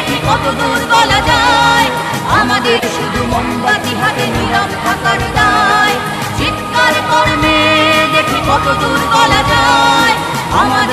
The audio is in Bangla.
দেখি কত দূর বলা যায়। আমাদের শুধু মোমবাতি হাতে নীরব থাকার দায়। চিৎকার করবে দেখি কত দূর বলা যায়। আমাদের